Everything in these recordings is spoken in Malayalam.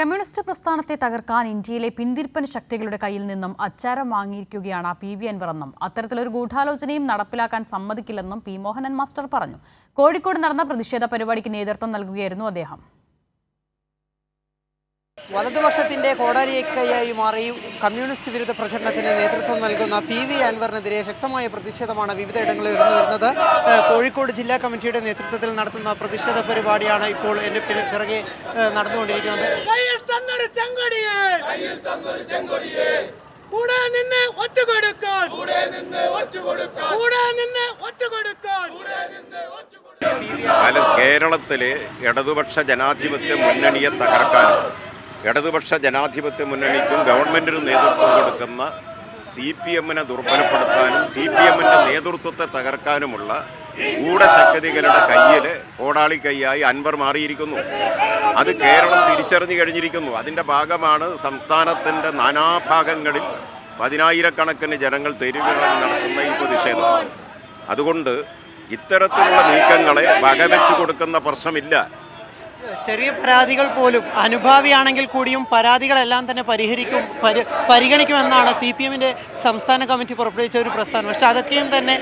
കമ്മ്യൂണിസ്റ്റ് പ്രസ്ഥാനത്തെ തകർക്കാൻ ഇന്ത്യയിലെ പിന്തിരിപ്പൻ ശക്തികളുടെ കയ്യിൽ നിന്നും അച്ചാരം വാങ്ങിയിരിക്കുകയാണ് പി വി അൻവർ എന്നും അത്തരത്തിലൊരു ഗൂഢാലോചനയും നടപ്പിലാക്കാൻ സമ്മതിക്കില്ലെന്നും പി മോഹനൻ മാസ്റ്റർ പറഞ്ഞു. കോഴിക്കോട് നടന്ന പ്രതിഷേധ പരിപാടിക്ക് നേതൃത്വം നൽകുകയായിരുന്നു അദ്ദേഹം. വലതുപക്ഷത്തിന്റെ കോടാലിയേക്കയായി മാറി കമ്മ്യൂണിസ്റ്റ് വിരുദ്ധ പ്രചരണത്തിന് നേതൃത്വം നൽകുന്ന പി വി അൻവറിനെതിരെ ശക്തമായ പ്രതിഷേധമാണ് വിവിധയിടങ്ങളിൽ ഉയർന്നു വരുന്നത്. കോഴിക്കോട് ജില്ലാ കമ്മിറ്റിയുടെ നേതൃത്വത്തിൽ നടത്തുന്ന പ്രതിഷേധ പരിപാടിയാണ് ഇപ്പോൾ എന്റെ പിറ- പിറകെ നടന്നുകൊണ്ടിരിക്കുന്നത്. കൂടെ നിന്ന് ഒറ്റുകൊടുക്കാൻ. കൂടെ നിന്ന് ഒറ്റുകൊടുക്കാൻ. കൂടെ നിന്ന് കൊടുക്കാൻ കേരളത്തിലെ ഇടതുപക്ഷ ജനാധിപത്യ മുന്നണിയെ തകർക്കാനും ഇടതുപക്ഷ ജനാധിപത്യ മുന്നണിക്കും ഗവൺമെന്റിനും നേതൃത്വം കൊടുക്കുന്ന സി പി എമ്മിനെ ദുർബലപ്പെടുത്താനും സി പി എമ്മിന്റെ നേതൃത്വത്തെ തകർക്കാനുമുള്ള ഗൂഢശക്തികളുടെ കയ്യിൽ കോടാളി കൈയായി അൻവർ മാറിയിരിക്കുന്നു. അത് കേരളം തിരിച്ചറിഞ്ഞു കഴിഞ്ഞിരിക്കുന്നു. അതിന്റെ ഭാഗമാണ് സംസ്ഥാനത്തിന്റെ നാനാഭാഗങ്ങളിൽ പതിനായിരക്കണക്കിന് ജനങ്ങൾ തെരുവുകളിൽ നടത്തുന്ന ഈ പ്രതിഷേധം. അതുകൊണ്ട് ഇത്തരത്തിലുള്ള നീക്കങ്ങളെ വകവെച്ചു കൊടുക്കുന്ന പ്രശ്നമില്ല. ചെറിയ പരാതികൾ പോലും അനുഭാവിയാണെങ്കിൽ കൂടിയും പരാതികളെല്ലാം തന്നെ പരിഹരിക്കും പരി പരിഗണിക്കുമെന്നാണ് സി പി എമ്മിന്റെ സംസ്ഥാന കമ്മിറ്റി പുറപ്പെടുവിച്ച ഒരു പ്രസ്ഥാനം പക്ഷെ അതൊക്കെയും തന്നെ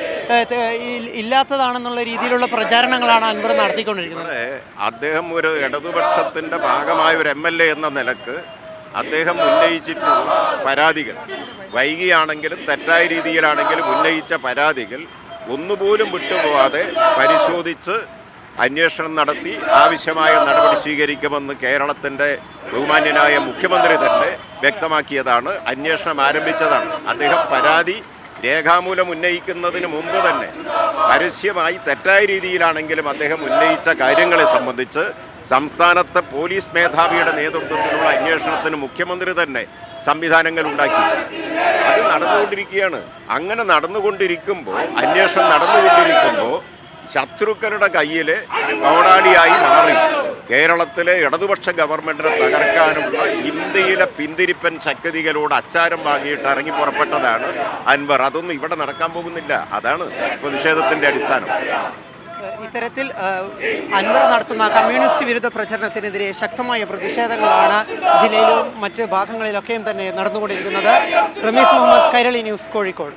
ഇല്ലാത്തതാണെന്നുള്ള രീതിയിലുള്ള പ്രചാരണങ്ങളാണ് അൻവർ നടത്തിക്കൊണ്ടിരിക്കുന്നത്. അദ്ദേഹം ഒരു ഇടതുപക്ഷത്തിന്റെ ഭാഗമായ ഒരു എം എൽ എ എന്ന നിലയ്ക്ക് അദ്ദേഹം ഉന്നയിച്ചിട്ടുള്ള പരാതികൾ വൈകിയാണെങ്കിലും തെറ്റായ രീതിയിലാണെങ്കിലും ഉന്നയിച്ച പരാതികൾ ഒന്നുപോലും വിട്ടുപോകാതെ പരിശോധിച്ച് അന്വേഷണം നടത്തി ആവശ്യമായ നടപടി സ്വീകരിക്കുമെന്ന് കേരളത്തിന്റെ ബഹുമാന്യനായ മുഖ്യമന്ത്രി തന്നെ വ്യക്തമാക്കിയതാണ്. അന്വേഷണം ആരംഭിച്ചതാണ്. അദ്ദേഹം പരാതി രേഖാമൂലം ഉന്നയിക്കുന്നതിന് മുമ്പ് തന്നെ പരസ്യമായി തെറ്റായ രീതിയിലാണെങ്കിലും അദ്ദേഹം ഉന്നയിച്ച കാര്യങ്ങളെ സംബന്ധിച്ച് സംസ്ഥാനത്തെ പോലീസ് മേധാവിയുടെ നേതൃത്വത്തിലുള്ള അന്വേഷണത്തിന് മുഖ്യമന്ത്രി തന്നെ സംവിധാനങ്ങൾ ഉണ്ടാക്കി. അത് നടന്നുകൊണ്ടിരിക്കുകയാണ്. അങ്ങനെ നടന്നുകൊണ്ടിരിക്കുമ്പോൾ അന്വേഷണം നടന്നുകൊണ്ടിരിക്കുമ്പോൾ ശത്രുക്കളുടെ കയ്യിൽ കോടാലിയായി മാറി. കേരളത്തിലെ ഇടതുപക്ഷ ഗവൺമെന്റിനെ തകർക്കാനുള്ള ഇന്ത്യയിലെ പിന്തിരിപ്പൻ ശക്തികളോട് അച്ചാരം വാങ്ങിയിട്ട് ഇറങ്ങി പുറപ്പെട്ടതാണ് അൻവർ. അതൊന്നും ഇവിടെ നടക്കാൻ പോകുന്നില്ല. അതാണ് പ്രതിഷേധത്തിന്റെ അടിസ്ഥാനം. ഇത്തരത്തിൽ അൻവർ നടത്തുന്ന കമ്മ്യൂണിസ്റ്റ് വിരുദ്ധ പ്രചരണത്തിനെതിരെ ശക്തമായ പ്രതിഷേധങ്ങളാണ് ജില്ലയിലും മറ്റ് ഭാഗങ്ങളിലൊക്കെയും തന്നെ നടന്നുകൊണ്ടിരിക്കുന്നത്. റമീസ് മുഹമ്മദ് കൈരളി ന്യൂസ് കോഴിക്കോട്.